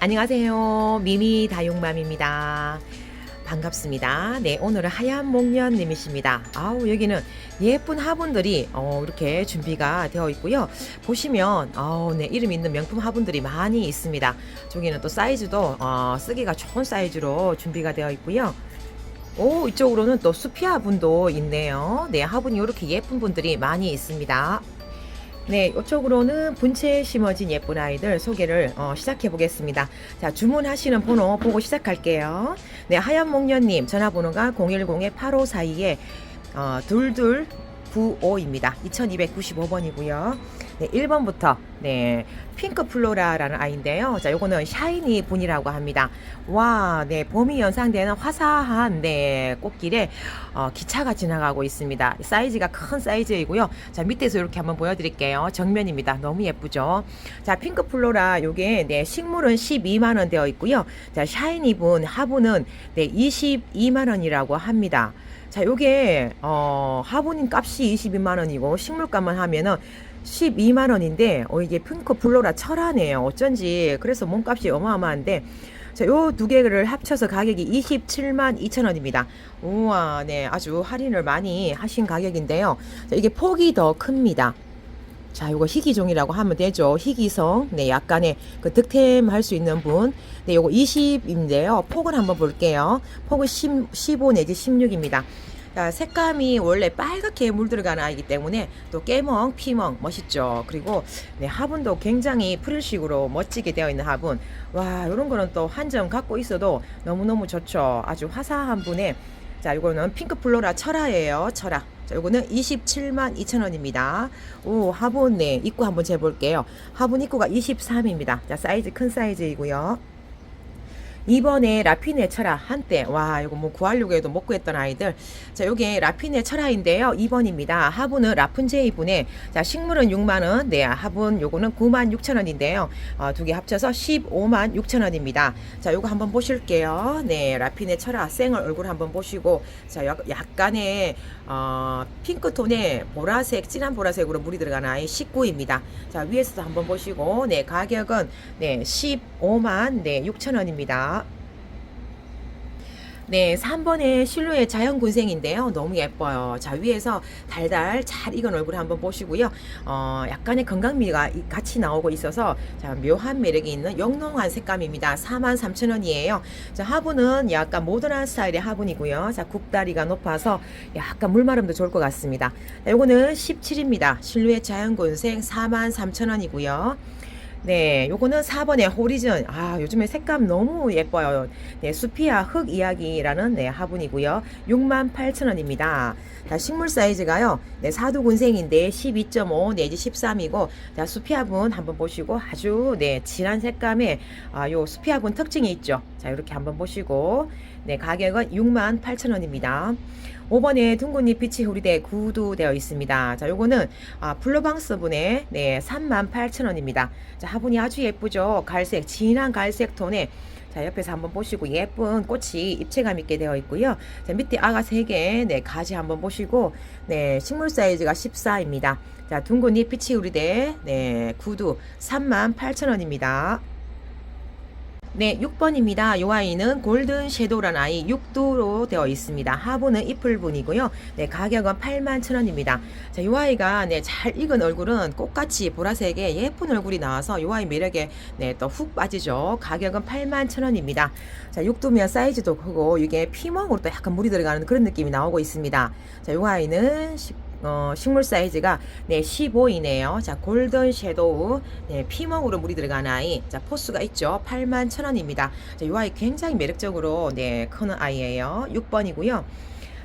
안녕하세요. 미미 다육맘입니다. 반갑습니다. 네, 오늘은 하얀 목련님이십니다. 아우, 여기는 예쁜 화분들이 어, 이렇게 준비가 되어 있고요. 보시면, 아우, 네, 이름 있는 명품 화분들이 많이 있습니다. 저기는 또 사이즈도 어, 쓰기가 좋은 사이즈로 준비가 되어 있고요. 오, 이쪽으로는 또 수피아 분도 있네요. 네, 화분이 이렇게 예쁜 분들이 많이 있습니다. 네, 이쪽으로는 분체에 심어진 예쁜 아이들 소개를 어, 시작해 보겠습니다. 자, 주문하시는 번호 보고 시작할게요. 네, 하얀 목련님 전화번호가 010-8542에 어, 2295입니다. 2295번이고요. 네, 1번부터 네, 핑크 플로라라는 아이인데요. 자, 요거는 샤이니 분이라고 합니다. 와, 네, 봄이 연상되는 화사한 네, 꽃길에 어, 기차가 지나가고 있습니다. 사이즈가 큰 사이즈이고요. 자, 밑에서 이렇게 한번 보여 드릴게요. 정면입니다. 너무 예쁘죠? 자, 핑크 플로라 요게 네, 식물은 12만 원 되어 있고요. 자, 샤이니 분 화분은 네, 22만 원이라고 합니다. 자, 요게 어, 화분 값이 22만 원이고 식물값만 하면은 12만 원인데 어 이게 핑크 플로라 철하네요. 어쩐지 그래서 몸값이 어마어마한데 자, 요 두 개를 합쳐서 가격이 27만 2천 원입니다. 우와, 네, 아주 할인을 많이 하신 가격인데요. 자, 이게 폭이 더 큽니다. 자, 요거 희귀종이라고 하면 되죠. 희귀성. 네, 약간의 그 득템 할 수 있는 분. 네, 요거 20인데요. 폭을 한번 볼게요. 폭은 10, 15 내지 16입니다. 자, 색감이 원래 빨갛게 물들어가는 아이기 때문에 또 깨멍, 피멍 멋있죠. 그리고 네, 화분도 굉장히 프릴식으로 멋지게 되어 있는 화분. 와, 이런 거는 또 한 점 갖고 있어도 너무너무 좋죠. 아주 화사한 분에 자, 이거는 핑크 플로라 철화예요. 철화. 자, 요거는 27만 2천 원입니다. 오, 화분 네, 입구 한번 재볼게요. 화분 입구가 23입니다. 자, 사이즈 큰 사이즈이고요. 이번에 라피네 철화 한때 와 이거 뭐 구하려고 해도 못 구했던 아이들. 자 요게 라피네 철화인데요. 2번입니다. 화분은 라푼제이 분에 자 식물은 6만원. 네 화분 요거는 9만 6천원인데요. 어, 두개 합쳐서 15만 6천원입니다. 자 요거 한번 보실게요. 네 라피네 철화 생얼 얼굴 한번 보시고 자 약- 약간의 어, 핑크톤의 보라색 진한 보라색으로 물이 들어가는 아이 19입니다. 자 위에서도 한번 보시고 네 가격은 네 15만 네 6천원입니다 네, 3번의 실루엣 자연군생인데요. 너무 예뻐요. 자, 위에서 달달 잘 익은 얼굴 한번 보시고요. 어, 약간의 건강미가 이- 같이 나오고 있어서 자, 묘한 매력이 있는 영롱한 색감입니다. 43,000원이에요. 자, 화분은 약간 모던한 스타일의 화분이고요. 자, 굽다리가 높아서 약간 물마름도 좋을 것 같습니다. 자, 요거는 17입니다. 실루엣 자연군생 43,000원이고요. 네, 요거는 4번의 호리즌. 아, 요즘에 색감 너무 예뻐요. 네, 수피아 흙 이야기라는 네, 화분이고요. 68,000원입니다. 자, 식물 사이즈가요. 네, 사두군생인데 12.5 내지 13이고 자, 수피아분 한번 보시고 아주 네, 진한 색감의 아, 요 수피아분 특징이 있죠. 자, 이렇게 한번 보시고 네, 가격은 68,000원입니다. 5번에 둥근잎 빛이 호리대 구두되어 있습니다. 자, 요거는 아, 플로방스 분의 네, 38,000원입니다. 자, 화분이 아주 예쁘죠? 갈색, 진한 갈색 톤에 자, 옆에서 한번 보시고 예쁜 꽃이 입체감 있게 되어 있고요. 자, 밑에 아가 3개, 네, 가지 한번 보시고, 네, 식물 사이즈가 14입니다. 자, 둥근잎 빛이 우리대, 네, 구두 38,000원입니다. 네, 6번입니다. 요 아이는 골든 섀도우라는 아이 6도로 되어 있습니다. 하부는 이플분이고요. 네, 가격은 8만 천 원입니다. 자, 요 아이가 네, 잘 익은 얼굴은 꽃같이 보라색의 예쁜 얼굴이 나와서 요 아이 매력에 네, 또 훅 빠지죠. 가격은 8만 천 원입니다. 자, 6도면 사이즈도 크고 이게 피멍으로 또 약간 물이 들어가는 그런 느낌이 나오고 있습니다. 자, 요 아이는 식- 어, 식물 사이즈가 네 15이네요. 자 골든 섀도우 네 피멍으로 물이 들어가는 아이 자 포스가 있죠. 8만 천 원입니다. 자이 아이 굉장히 매력적으로 네 크는 아이예요. 6번이고요.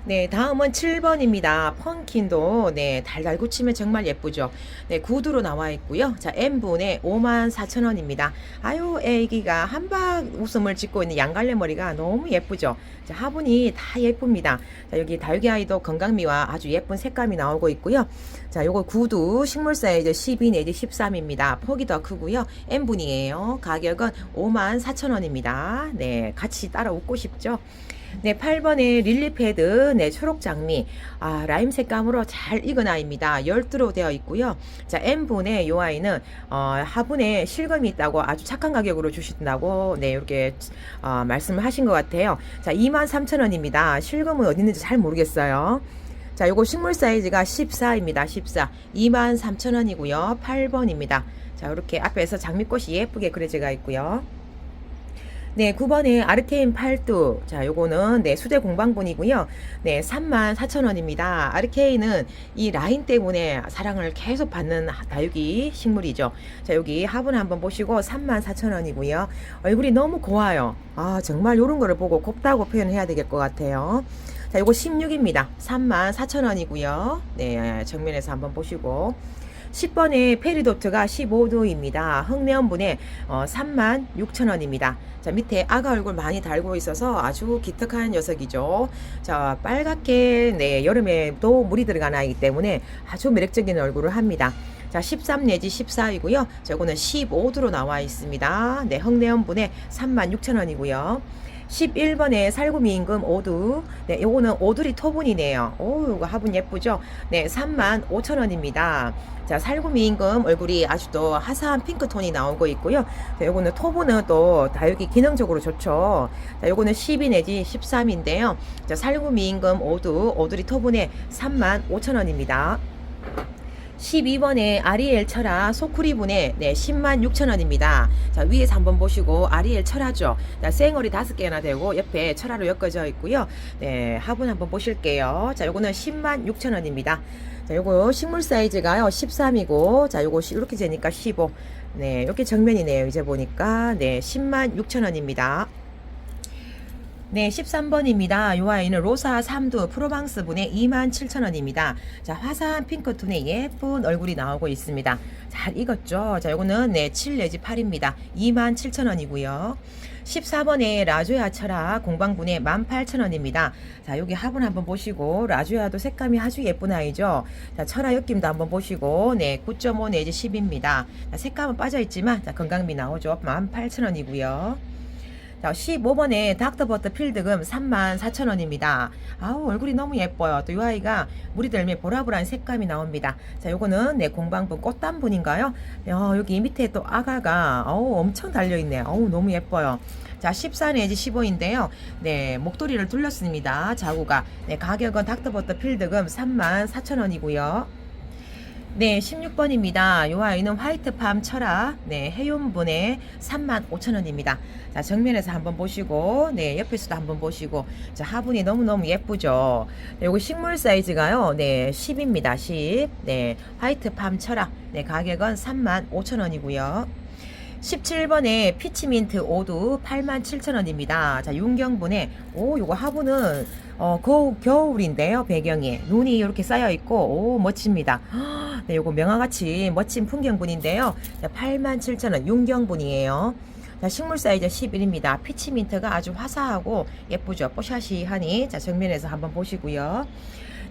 네, 다음은 7번입니다. 펑킨도 네, 달달 굳히면 정말 예쁘죠. 네, 구두로 나와 있고요. 자, M분에 5만 4천 원입니다. 아유, 애기가 한박 웃음을 짓고 있는 양갈래 머리가 너무 예쁘죠. 자, 화분이 다 예쁩니다. 자, 여기 달기 아이도 건강미와 아주 예쁜 색감이 나오고 있고요. 자, 요거 구두 식물 사이즈 12 내지 13입니다. 폭이 더 크고요. M분이에요. 가격은 5만 4천 원입니다. 네, 같이 따라 웃고 싶죠. 네, 8번에 릴리 패드, 네, 초록 장미, 아, 라임 색 감으로 잘 익은 아이입니다. 12로 되어 있고요. 자, N분의 요 아이는, 어, 화분에 실금이 있다고 아주 착한 가격으로 주신다고, 네, 이렇게, 어, 말씀을 하신 것 같아요. 자, 23,000원입니다. 실금은 어디 있는지 잘 모르겠어요. 자, 요거 식물 사이즈가 14입니다. 14. 23,000원이고요. 8번입니다. 자, 이렇게 앞에서 장미꽃이 예쁘게 그려져 있고요. 네, 9번에 아르케인 팔두. 자, 요거는 네, 수제 공방분이고요. 네, 34,000원입니다. 아르케인은 이 라인 때문에 사랑을 계속 받는 다육이 식물이죠. 자, 여기 화분 한번 보시고 34,000원이고요. 얼굴이 너무 고와요. 아, 정말 요런 거를 보고 곱다고 표현해야 되겠 것 같아요. 자, 요거 16입니다. 34,000원이고요. 네, 정면에서 한번 보시고. 10번에 페리도트가 15도입니다. 흑내원분에 어, 36,000원입니다. 자, 밑에 아가 얼굴 많이 달고 있어서 아주 기특한 녀석이죠. 자, 빨갛게 네, 여름에도 물이 들어간 아이기 때문에 아주 매력적인 얼굴을 합니다. 자, 13 내지 14이고요. 저거는 15도로 나와 있습니다. 네, 흑내원분에 36,000원이고요. 11번에 살구미 임금 오두. 네, 요거는 오두리 토분이네요. 오, 이거 화분 예쁘죠? 네, 3만 5천 원입니다. 자, 살구미 임금 얼굴이 아주 또 화사한 핑크톤이 나오고 있고요. 자, 요거는 토분은 또 다육이 기능적으로 좋죠. 자, 요거는 12 내지 13인데요. 자, 살구미 임금 오두, 오두리 토분에 3만 5천 원입니다. 12번에 아리엘 철화 소쿠리분에 네, 10만 6천 원입니다. 자, 위에서 한번 보시고 아리엘 철화죠. 자, 생얼이 다섯 개나 되고 옆에 철화로 엮어져 있고요. 네, 화분 한번 보실게요. 자, 요거는 10만 6천 원입니다. 자, 요거 식물 사이즈가요. 13이고 자, 요거 이렇게 되니까 15. 네, 이렇게 정면이네요. 이제 보니까 네, 10만 6천 원입니다. 네, 13번입니다. 요 아이는 로사 3두 프로방스 분의 27,000원입니다. 자, 화사한 핑크톤의 예쁜 얼굴이 나오고 있습니다. 잘 익었죠? 자, 요거는 네, 7 내지 8입니다. 27,000원이고요. 14번에 라조야 철학 공방분의 18,000원입니다. 자, 여기 화분 한번 보시고 라조야도 색감이 아주 예쁜 아이죠. 자, 철학 엮임도 한번 보시고 네, 9.5 내지 10입니다. 자, 색감은 빠져 있지만 자, 건강미 나오죠. 18,000원이고요. 자, 15번에 닥터버터 필드금 34,000원입니다. 아우, 얼굴이 너무 예뻐요. 또 이 아이가 물이 들면 보라보라한 색감이 나옵니다. 자, 요거는 네, 공방분 꽃단분인가요? 야, 여기 밑에 또 아가가, 어우, 엄청 달려있네요. 어우, 너무 예뻐요. 자, 14 내지 15인데요. 네, 목도리를 둘렀습니다. 자구가. 네, 가격은 닥터버터 필드금 34,000원이고요. 네, 16번입니다. 요 아이는 화이트팜 철학, 네, 해윤분에 35,000원입니다. 자, 정면에서 한번 보시고, 네, 옆에서도 한번 보시고, 자, 화분이 너무너무 예쁘죠. 네, 요거 식물 사이즈가요, 네, 10입니다. 10. 네, 화이트팜 철학, 네, 가격은 35,000원이고요. 17번에 피치민트 오두 87,000원입니다. 자, 윤경분에 오, 요거 화분은 어, 거, 겨울인데요. 배경이 눈이 이렇게 쌓여 있고 오, 멋집니다. 네, 요거 명화같이 멋진 풍경분인데요. 자, 87,000원 윤경분이에요. 자, 식물 사이즈 11입니다. 피치민트가 아주 화사하고 예쁘죠. 뽀샤시하니 자, 정면에서 한번 보시고요.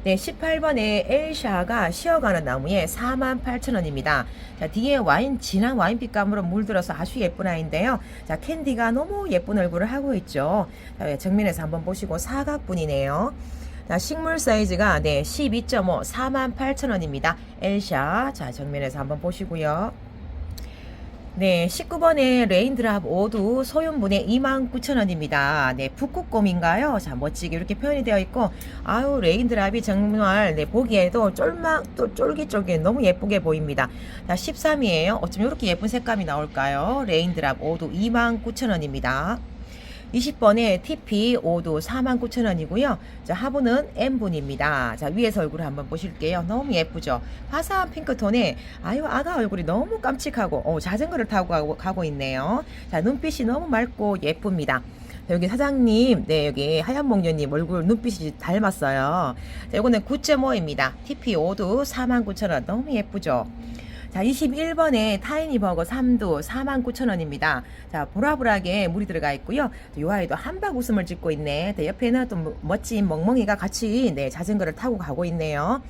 네, 18번에 엘샤가 쉬어가는 나무에 48,000원입니다. 자, 뒤에 와인, 진한 와인빛감으로 물들어서 아주 예쁜 아이인데요. 자, 캔디가 너무 예쁜 얼굴을 하고 있죠. 자, 정면에서 한번 보시고 사각분이네요. 자, 식물 사이즈가 네, 12.5, 48,000원입니다. 엘샤. 자, 정면에서 한번 보시고요. 네, 19번에 레인드랍 5두 소윤분의 29,000원입니다. 네, 북극곰인가요? 자, 멋지게 이렇게 표현이 되어 있고, 아유, 레인드랍이 정말, 네, 보기에도 쫄막, 또 쫄깃쫄깃 너무 예쁘게 보입니다. 자, 13이에요. 어쩜 이렇게 예쁜 색감이 나올까요? 레인드랍 5두 29,000원입니다. 20번에 TP 5도 49,000원이고요. 자, 하부는 M분입니다. 자, 위에서 얼굴을 한번 보실게요. 너무 예쁘죠? 화사한 핑크톤에 아유, 아가 얼굴이 너무 깜찍하고 어, 자전거를 타고 가고, 가고 있네요. 자, 눈빛이 너무 맑고 예쁩니다. 자, 여기 사장님, 네, 여기 하얀 목련님 얼굴 눈빛이 닮았어요. 자, 이거는 9.5입니다. TP 5도 49,000원. 너무 예쁘죠? 자, 21번에 타이니 버거 3도 49,000원입니다. 자, 보라보라하게 물이 들어가 있고요. 요 아이도 한박 웃음을 짓고 있네. 네, 옆에는 또 멋진 멍멍이가 같이 네, 자전거를 타고 가고 있네요.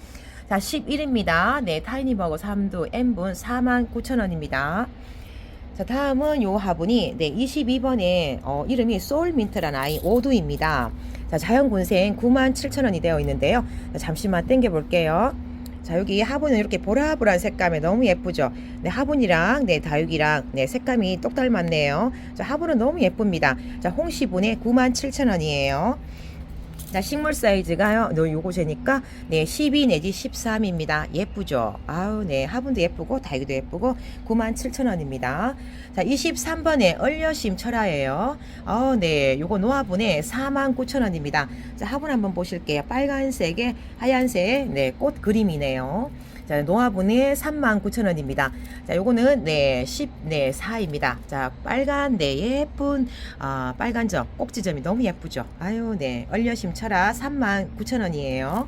자, 11입니다. 네, 타이니 버거 3도 N분 49,000원입니다. 자, 다음은 요 화분이 네, 22번에 어, 이름이 소울민트라는 아이 오두입니다. 자, 자연군생 97,000원이 되어 있는데요. 자, 잠시만 당겨 볼게요. 자, 여기 화분은 이렇게 보라보라한 색감에 너무 예쁘죠? 네, 화분이랑, 네, 다육이랑, 네, 색감이 똑 닮았네요. 자, 화분은 너무 예쁩니다. 자, 홍시분에 97,000원이에요. 자, 식물 사이즈가요. 너 요거 재니까 네, 12 내지 13입니다. 예쁘죠? 아우, 네. 화분도 예쁘고 다육이도 예쁘고 97,000원입니다. 자, 23번에 얼려심 철화예요. 어, 네. 요거 노화분에 49,000원입니다. 자, 화분 한번 보실게요. 빨간색에 하얀색 네, 꽃 그림이네요. 자, 노화분이 39,000원입니다. 자, 요거는 네, 10, 네, 4입니다. 자, 빨간 네, 예쁜 아, 빨간 점, 꼭지점이 너무 예쁘죠. 아유, 네. 얼려심 철화 39,000원이에요.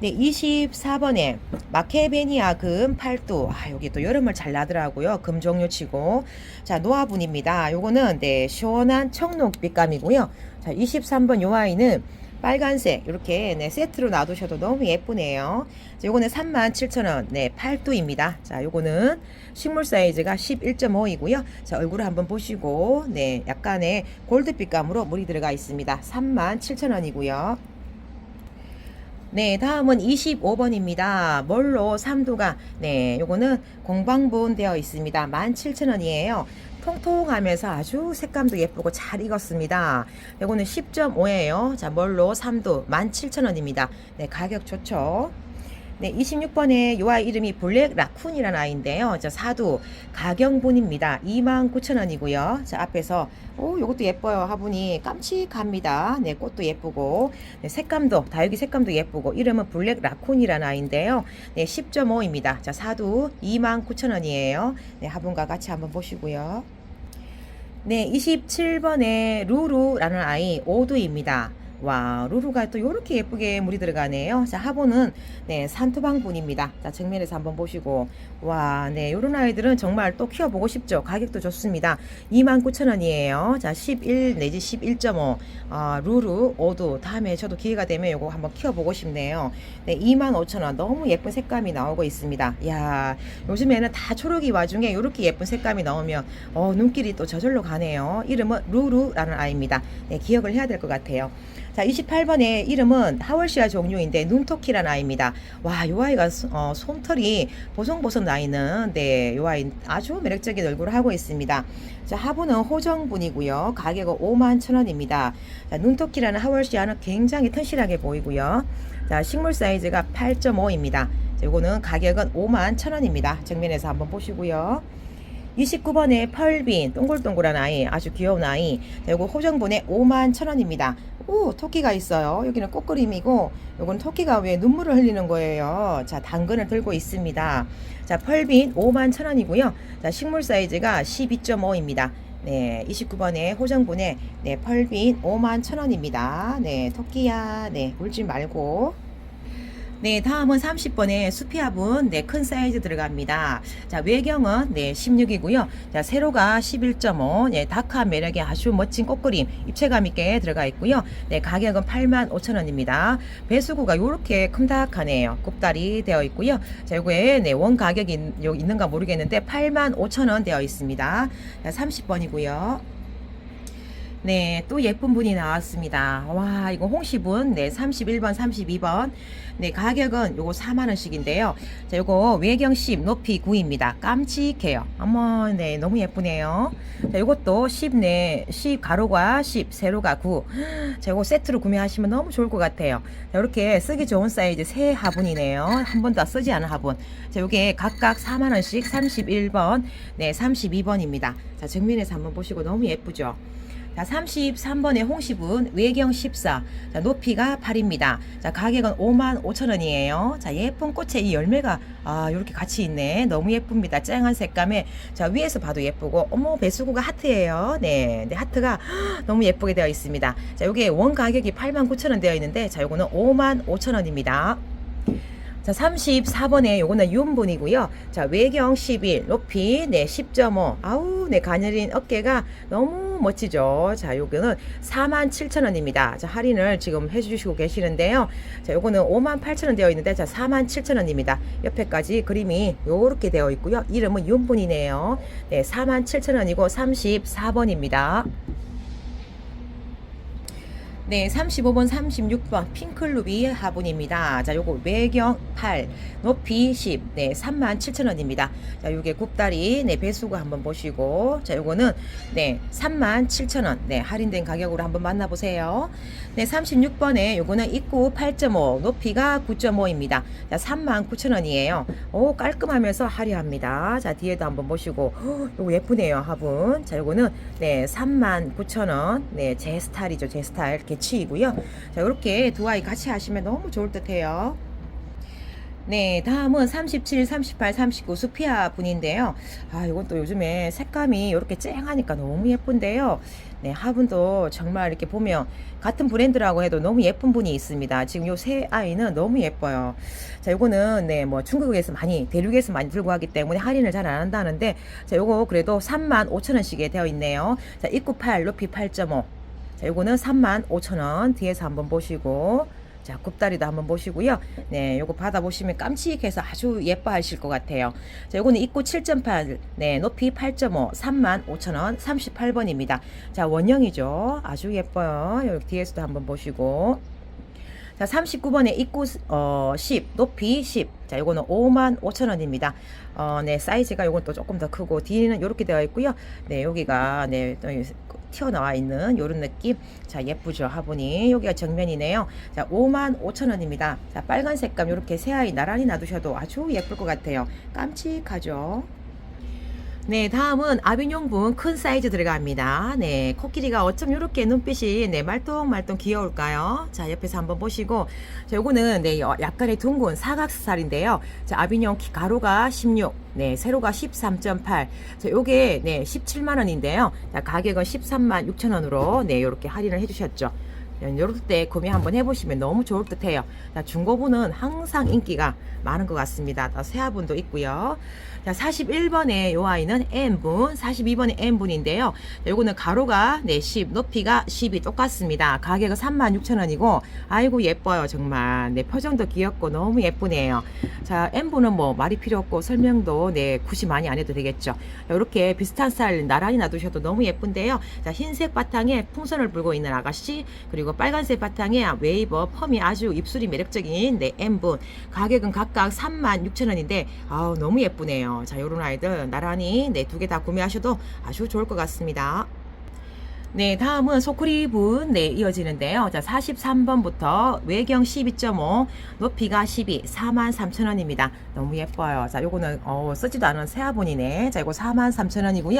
네, 24번에 마케베니아 금 팔도. 아, 여기 또 여름을 잘 나더라고요. 금 종류 치고. 자, 노화분입니다. 요거는 네, 시원한 청록 빛감이고요. 자, 23번 요 아이는 빨간색 이렇게 네, 세트로 놔두셔도 너무 예쁘네요. 자, 요거는 37,000원. 네, 팔도입니다. 자, 요거는 식물 사이즈가 11.5이고요. 자, 얼굴을 한번 보시고 네, 약간의 골드빛감으로 물이 들어가 있습니다. 37,000원이고요. 네, 다음은 25번입니다. 멀로 3도가 네, 요거는 공방분 되어 있습니다. 17,000원이에요. 통통하면서 아주 색감도 예쁘고 잘 익었습니다. 요거는 10.5예요. 자, 멀로 3도 17,000원입니다. 네, 가격 좋죠. 네, 26번에 요 아이 이름이 블랙 라쿤이라는 아이인데요. 자, 사두 가경분입니다. 29,000원이고요. 자, 앞에서 오, 요것도 예뻐요. 화분이 깜찍합니다. 네, 꽃도 예쁘고 네, 색감도 다육이 색감도 예쁘고 이름은 블랙 라쿤이라는 아이인데요. 네, 10.5입니다. 자, 사두 29,000원이에요. 네, 화분과 같이 한번 보시고요. 네, 27번에 루루라는 아이 오두입니다. 와, 루루가 또 이렇게 예쁘게 물이 들어가네요. 자, 화분은 네, 산토방 분입니다. 자, 정면에서 한번 보시고 와, 네, 요런 아이들은 정말 또 키워보고 싶죠. 가격도 좋습니다. 29,000원이에요. 자, 11 내지 11.5 아, 루루, 오두 다음에 저도 기회가 되면 요거 한번 키워보고 싶네요. 네, 25,000원 너무 예쁜 색감이 나오고 있습니다. 야, 요즘에는 다 초록이 와중에 이렇게 예쁜 색감이 나오면 어, 눈길이 또 저절로 가네요. 이름은 루루라는 아이입니다. 네, 기억을 해야 될 것 같아요. 자, 28번의 이름은 하월시아 종류인데 눈토끼라는 아이입니다. 와, 요 아이가 소- 어, 솜털이 보송보송 나 있는 네, 요 아이 아주 매력적인 얼굴을 하고 있습니다. 자, 하부는 호정분이고요. 가격은 5만 천 원입니다. 자, 눈토끼라는 하월시아는 굉장히 튼실하게 보이고요. 자, 식물 사이즈가 8.5입니다. 자, 요거는 가격은 5만 천 원입니다. 정면에서 한번 보시고요. 29번에 펄빈 동글동글한 아이 아주 귀여운 아이 자, 요거 호정분에 5만 천 원입니다 오 토끼가 있어요. 여기는 꽃그림이고 요건 토끼가 왜 눈물을 흘리는 거예요. 자 당근을 들고 있습니다. 자 펄빈 5만 천 원이고요. 자 식물 사이즈가 12.5입니다. 네 29번에 호정분에 네 펄빈 5만 천 원입니다. 네 토끼야. 네 울지 말고 네, 다음은 30번에 수피화분, 네, 큰 사이즈 들어갑니다. 자, 외경은, 네, 16이고요. 자, 세로가 11.5, 네, 다크한 매력의 아주 멋진 꽃그림, 입체감 있게 들어가 있고요. 네, 가격은 8만 5천 원입니다. 배수구가 요렇게 큼닥하네요. 굽다리 되어 있고요. 자, 요거에, 네, 원 가격이 있- 요- 있는가 모르겠는데, 8만 5천 원 되어 있습니다. 자, 30번이고요. 네, 또 예쁜 분이 나왔습니다. 와, 이거 홍시분. 네, 31번, 32번. 네, 가격은 요거 4만원씩인데요. 자, 요거 외경 10, 높이 9입니다. 깜찍해요. 어머, 네, 너무 예쁘네요. 자, 요것도 10, 네, 10 가로가 10, 세로가 9. 자, 요거 세트로 구매하시면 너무 좋을 것 같아요. 자, 이렇게 쓰기 좋은 사이즈 새 화분이네요. 한 번도 쓰지 않은 화분. 자, 요게 각각 4만원씩 31번, 네, 32번입니다. 자, 정면에서 한번 보시고 너무 예쁘죠? 자, 33번의 홍시분 외경 14. 자, 높이가 8입니다. 자, 가격은 5만 5천 원이에요. 자, 예쁜 꽃에 이 열매가 아, 이렇게 같이 있네. 너무 예쁩니다. 쨍한 색감에 자, 위에서 봐도 예쁘고 어머, 배수구가 하트예요. 네. 네, 하트가 너무 예쁘게 되어 있습니다. 자, 요게 원 가격이 8만 9천 원 되어 있는데 자, 요거는 5만 5천 원입니다. 자, 34번에 요거는 윤분이고요. 자, 외경 11, 높이 네 10.5. 아우, 네 가녀린 어깨가 너무 멋지죠. 자, 요거는 47,000원입니다. 자, 할인을 지금 해 주시고 계시는데요. 자, 요거는 58,000원 되어 있는데 자, 47,000원입니다. 옆에까지 그림이 요렇게 되어 있고요. 이름은 윤분이네요. 네, 47,000원이고 34번입니다. 네, 35번, 36번 핑클루비 화분입니다. 자, 요거 외경 8, 높이 10, 네, 37,000원입니다. 자, 요게 굽다리, 네, 배수구 한번 보시고, 자, 요거는 네, 37,000원, 네, 할인된 가격으로 한번 만나보세요. 네, 36번에 요거는 입구 8.5, 높이가 9.5입니다. 자, 39,000원이에요. 오, 깔끔하면서 화려합니다. 자, 뒤에도 한번 보시고, 헉, 요거 예쁘네요, 화분. 자, 요거는 네, 39,000원, 네, 제 스타일이죠, 제 스타일. 개치이고요. 자, 이렇게 두 아이 같이 하시면 너무 좋을 듯 해요. 네, 다음은 37, 38, 39 수피아 분인데요. 아, 이건 또 요즘에 색감이 이렇게 쨍하니까 너무 예쁜데요. 네, 화분도 정말 이렇게 보면 같은 브랜드라고 해도 너무 예쁜 분이 있습니다. 지금 요 세 아이는 너무 예뻐요. 자, 요거는 네, 뭐 중국에서 많이 대륙에서 많이 들고 가기 때문에 할인을 잘 안 한다는데 자, 요거 그래도 3만 5천 원씩에 되어 있네요. 자, 입구 8, 높이 8.5. 자, 요거는 35,000원. 뒤에서 한번 보시고. 자, 굽다리도 한번 보시고요. 네, 요거 받아보시면 깜찍해서 아주 예뻐하실 것 같아요. 자, 요거는 입구 7.8, 네, 높이 8.5, 35,000원, 38번입니다. 자, 원형이죠. 아주 예뻐요. 여기 뒤에서도 한번 보시고. 자, 39번에 입구 어, 10, 높이 10. 자, 요거는 5만 5천 원입니다. 어, 네, 사이즈가 요건 또 조금 더 크고 뒤는 이렇게 되어 있고요. 네, 여기가 네, 또 튀어나와 있는 요런 느낌. 자, 예쁘죠, 화분이. 여기가 정면이네요. 자, 5만 5천 원입니다. 자, 빨간 색감 요렇게 새아이 나란히 놔두셔도 아주 예쁠 것 같아요. 깜찍하죠. 네, 다음은 아비뇽분 큰 사이즈 들어갑니다. 네, 코끼리가 어쩜 이렇게 눈빛이 네, 말똥말똥 귀여울까요? 자, 옆에서 한번 보시고, 자, 요거는 네, 어, 약간의 둥근 사각살인데요. 자, 아비뇽 키- 가로가 16, 네, 세로가 13.8. 자, 요게 네, 17만 원인데요. 자, 가격은 13만 6천 원으로 네, 요렇게 할인을 해 주셨죠. 이럴 때 구매 한번 해보시면 너무 좋을 듯 해요. 자, 중고분은 항상 인기가 많은 것 같습니다. 또 세화분도 있고요. 자, 41번에 요 아이는 N분, 42번에 N분인데요. 자, 요거는 가로가 네, 10, 높이가 10이 똑같습니다. 가격은 36,000원이고, 아이고, 예뻐요, 정말. 네, 표정도 귀엽고 너무 예쁘네요. 자, N분은 뭐 말이 필요 없고 설명도 네, 굳이 많이 안 해도 되겠죠. 이렇게 비슷한 스타일 나란히 놔두셔도 너무 예쁜데요. 자, 흰색 바탕에 풍선을 불고 있는 아가씨, 그리고 빨간색 바탕에 웨이버 펌이 아주 입술이 매력적인 네, N분. 가격은 각각 36,000원인데, 아우, 너무 예쁘네요. 자, 요런 아이들 나란히 네, 두 개 다 구매하셔도 아주 좋을 것 같습니다. 네, 다음은 소쿠리분 네, 이어지는데요. 자, 43번부터 외경 12.5, 높이가 12, 43,000원입니다. 너무 예뻐요. 자, 요거는 어, 쓰지도 않은 새 화분이네. 자, 이거 43,000원이고요.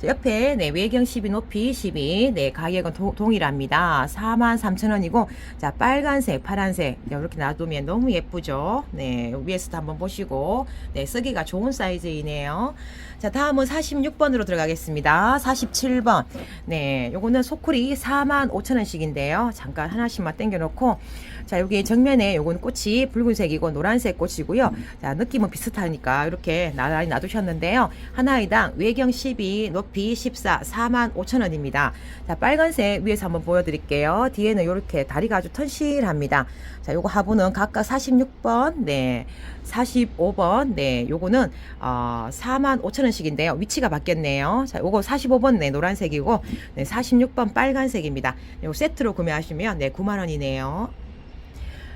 자, 옆에 네, 외경 12, 높이 12, 네, 가격은 도- 동일합니다. 43,000원이고, 자, 빨간색, 파란색 이렇게 놔두면 너무 예쁘죠. 네, 위에서도 한번 보시고, 네, 쓰기가 좋은 사이즈이네요. 자, 다음은 46번으로 들어가겠습니다. 47번. 네, 요거는 소쿠리 4만 5천 원씩인데요. 잠깐 하나씩만 당겨놓고, 자, 여기 정면에 요건 꽃이 붉은색이고 노란색 꽃이고요. 자, 느낌은 비슷하니까 이렇게 나란히 놔두셨는데요. 하나이당 외경 12, 높이 14, 4만 5천 원입니다. 자, 빨간색 위에서 한번 보여드릴게요. 뒤에는 이렇게 다리가 아주 튼실합니다. 자, 요거 화분은 각각 46번, 네, 45번, 네, 요거는 어, 4만 5천 원씩인데요. 위치가 바뀌었네요. 자, 요거 45번 네, 노란색이고, 네, 46번 빨간색입니다. 요 세트로 구매하시면 네, 9만 원이네요.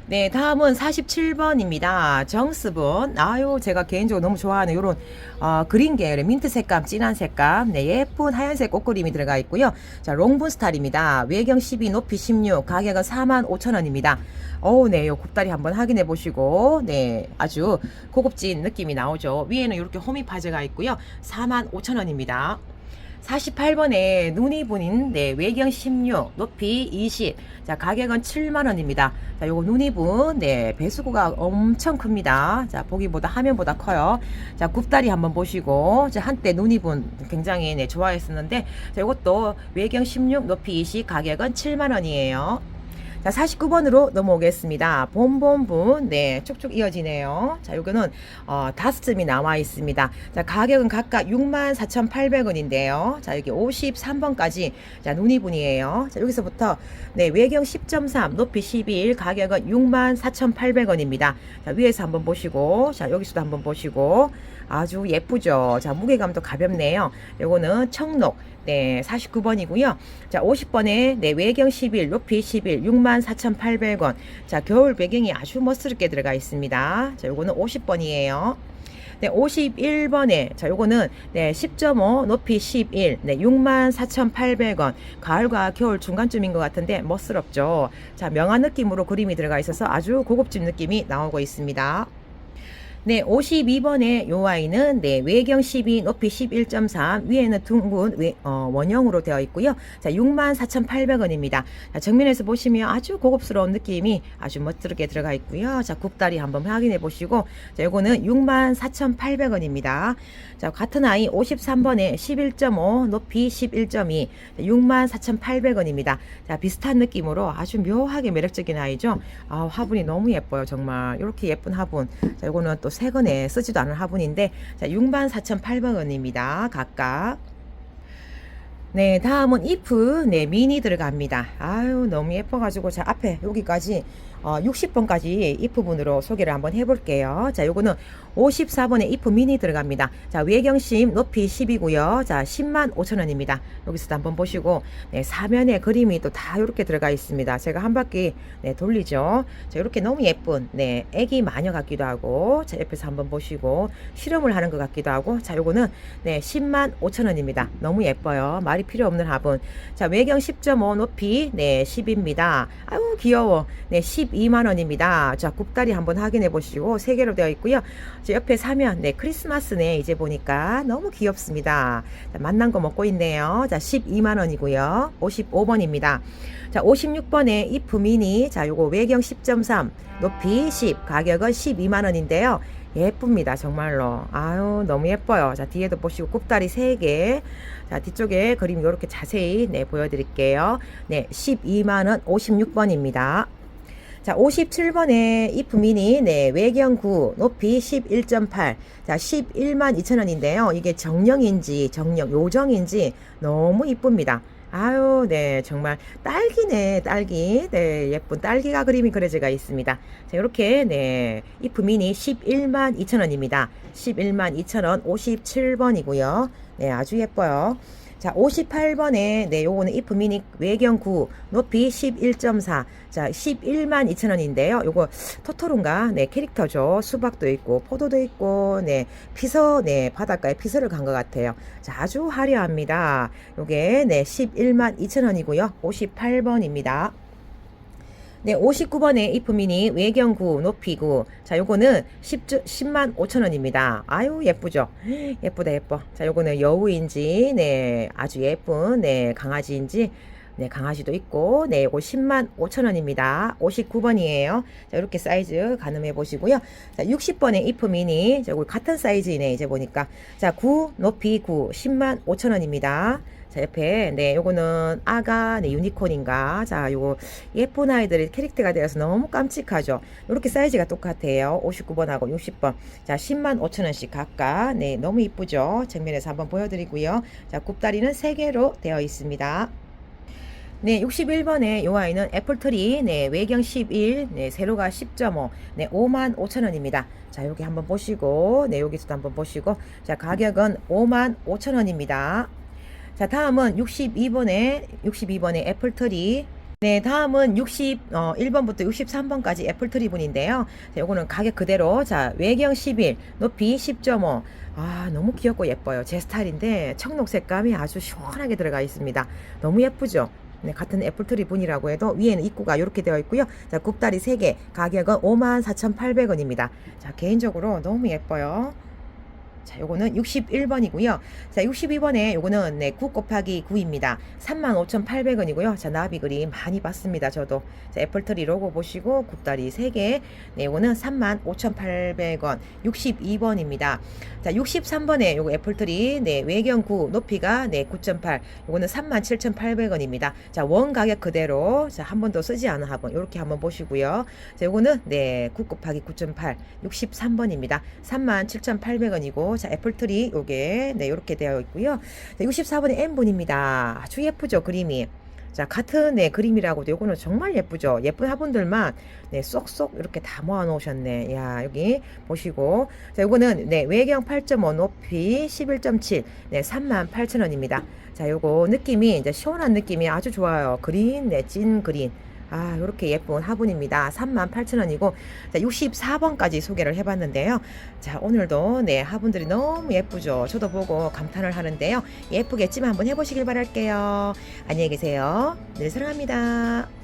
네, 다음은 47번입니다. 정스분. 아유, 제가 개인적으로 너무 좋아하는 요런, 어, 그린 계열의 민트 색감, 진한 색감. 네, 예쁜 하얀색 꽃그림이 들어가 있고요. 자, 롱분 스타일입니다. 외경 12, 높이 16, 가격은 4만 5천 원입니다. 어우, 네, 요 굽다리 한번 확인해 보시고, 네, 아주 고급진 느낌이 나오죠. 위에는 이렇게 홈이 파제가 있고요. 4만 5천 원입니다. 48번에 눈이 분인 네, 외경 16, 높이 20. 자, 가격은 7만 원입니다. 자, 요거 눈이 분 네, 배수구가 엄청 큽니다. 자, 보기보다 화면보다 커요. 자, 굽다리 한번 보시고 자, 한때 눈이 분 굉장히 네, 좋아했었는데 자, 요것도 외경 16, 높이 20, 가격은 7만 원이에요. 자, 49번으로 넘어오겠습니다. 봄봄분, 네, 쭉쭉 이어지네요. 자, 요거는, 어, 다섯 점이 나와 있습니다. 자, 가격은 각각 64,800원인데요. 자, 여기 53번까지, 자, 눈이분이에요. 자, 여기서부터, 네, 외경 10.3, 높이 11, 가격은 64,800원입니다. 자, 위에서 한번 보시고, 자, 여기서도 한번 보시고, 아주 예쁘죠. 자, 무게감도 가볍네요. 요거는 청록. 네, 49번이고요. 자, 50번에 네, 외경 11, 높이 11, 64,800원. 자, 겨울 배경이 아주 멋스럽게 들어가 있습니다. 자, 요거는 50번이에요. 네, 51번에 자, 요거는 네, 10.5 높이 11. 네, 64,800원. 가을과 겨울 중간쯤인 것 같은데 멋스럽죠. 자, 명한 느낌으로 그림이 들어가 있어서 아주 고급진 느낌이 나오고 있습니다. 네, 52번의 요 아이는 네, 외경 12, 높이 11.3, 위에는 둥근 외, 어, 원형으로 되어 있고요. 자, 64,800원입니다. 자, 정면에서 보시면 아주 고급스러운 느낌이 아주 멋스럽게 들어가 있고요. 자, 굽다리 한번 확인해 보시고, 자, 요거는 64,800원입니다. 자, 같은 아이 53번에 11.5, 높이 11.2, 64,800원입니다. 자, 비슷한 느낌으로 아주 묘하게 매력적인 아이죠. 아, 화분이 너무 예뻐요, 정말. 이렇게 예쁜 화분. 자, 요거는 또새 거네. 쓰지도 않은 화분인데, 자, 64,800원입니다. 각각. 네, 다음은 if, 네, 미니 들어갑니다. 아유, 너무 예뻐 가지고, 자, 앞에 여기까지, 어, 60번까지 if 분으로 소개를 한번 해 볼게요. 자, 요거는 54번에 if 미니 들어갑니다. 자, 외경심 높이 10이고요. 자, 10만 5천원입니다. 여기서도 한번 보시고, 네, 사면에 그림이 또 다 이렇게 들어가 있습니다. 제가 한 바퀴, 네, 돌리죠. 자, 이렇게 너무 예쁜, 네, 애기 마녀 같기도 하고, 자, 옆에서 한번 보시고, 실험을 하는 것 같기도 하고, 자, 요거는, 네, 10만 5천원입니다. 너무 예뻐요. 말이 필요 없는 화분. 자, 외경 10.5 높이, 네, 10입니다. 아유, 귀여워. 네, 12만원입니다. 자, 굽다리 한번 확인해 보시고, 세 개로 되어 있고요. 저 옆에 사면, 네, 크리스마스네. 이제 보니까 너무 귀엽습니다. 자, 만난 거 먹고 있네요. 자, 12만 원이고요. 55번입니다. 자, 56번에 이프 미니. 자, 요거 외경 10.3, 높이 10, 가격은 12만 원인데요. 예쁩니다. 정말로. 아유, 너무 예뻐요. 자, 뒤에도 보시고 굽다리 3개. 자, 뒤쪽에 그림 이렇게 자세히 네, 보여드릴게요. 네, 12만원 56번입니다. 자, 57번에 이프 미니, 네, 외경 9, 높이 11.8. 자, 11만 2천 원인데요. 이게 정령인지, 정령, 요정인지 너무 이쁩니다. 아유, 네, 정말 딸기네, 딸기. 네, 예쁜 딸기가 그림이 그려져가 있습니다. 자, 이렇게, 네, 이프 미니 11만 2천 원입니다. 11만 2천 원 57번이고요. 네, 아주 예뻐요. 자, 58번에, 네, 요거는 이프 미니 외경 9, 높이 11.4. 자, 11만 2천 원인데요. 요거 토토로인가? 네, 캐릭터죠. 수박도 있고, 포도도 있고, 네, 피서, 네, 바닷가에 피서를 간 것 같아요. 자, 아주 화려합니다. 요게, 네, 11만 2천 원이고요. 58번입니다. 네, 59번에 이프미니 외경구 높이구. 자, 요거는 10, 10만 5천 원입니다. 아유, 예쁘죠? 예쁘다, 예뻐. 자, 요거는 여우인지, 네, 아주 예쁜, 네, 강아지인지, 네, 강아지도 있고, 네, 요거 10만 5천 원입니다. 59번이에요. 자, 이렇게 사이즈 가늠해 보시고요. 자, 60번에 이프미니. 자, 요거 같은 사이즈이네, 이제 보니까. 자, 9, 높이 9, 10만 5천 원입니다. 자, 옆에, 네, 요거는 아가, 네, 유니콘인가. 자, 요거 예쁜 아이들의 캐릭터가 되어서 너무 깜찍하죠. 이렇게 사이즈가 똑같아요. 59번하고 60번. 자, 10만 5천원씩 각각. 네, 너무 이쁘죠. 정면에서 한번 보여드리고요. 자, 굽다리는 3개로 되어 있습니다. 네, 61번에 요 아이는 애플트리, 네, 외경 11, 네, 세로가 10.5, 네, 5만 5천 원입니다. 자, 여기 한번 보시고, 네, 여기서도 한번 보시고, 자, 가격은 5만 5천 원입니다. 자, 다음은 62번에, 62번에 애플트리, 네, 다음은 61번부터 63번까지 애플트리 분인데요. 자, 요거는 가격 그대로. 자, 외경 11, 높이 10.5. 아, 너무 귀엽고 예뻐요. 제 스타일인데 청록 색감이 아주 시원하게 들어가 있습니다. 너무 예쁘죠? 네, 같은 애플트리 분이라고 해도 위에는 입구가 이렇게 되어 있고요. 자, 굽다리 3개, 가격은 54,800원입니다. 자, 개인적으로 너무 예뻐요. 자, 요거는 61번이고요. 자, 62번에 요거는 네, 9 곱하기 9입니다. 35,800원이고요. 자, 나비 그림 많이 봤습니다. 저도. 자, 애플트리 로고 보시고 굽다리 3개. 네, 요거는 35,800원. 62번입니다. 자, 63번에 요거 애플트리 네, 외경 9 높이가 네, 9.8. 요거는 37,800원입니다. 자, 원 가격 그대로. 자, 한 번도 쓰지 않은 화분. 요렇게 한번 보시고요. 자, 요거는 네, 9 곱하기 9.8. 63번입니다. 37,800원이고 자, 애플트리 요게 네, 요렇게 되어 있고요. 자, 64번에 N분입니다. 아주 예쁘죠, 그림이. 자, 같은 네, 그림이라고도 요거는 정말 예쁘죠. 예쁜 화분들만 네, 쏙쏙 이렇게 다 모아 놓으셨네. 야, 여기 보시고. 자, 요거는 네, 외경 8.5 높이 11.7. 네, 38,000원입니다. 자, 요거 느낌이 이제 시원한 느낌이 아주 좋아요. 그린, 네, 찐 그린. 아, 요렇게 예쁜 화분입니다. 38,000원이고, 자, 64번까지 소개를 해 봤는데요. 자, 오늘도 네, 화분들이 너무 예쁘죠. 저도 보고 감탄을 하는데요. 찜 한번 해 보시길 바랄게요. 안녕히 계세요. 늘 사랑합니다.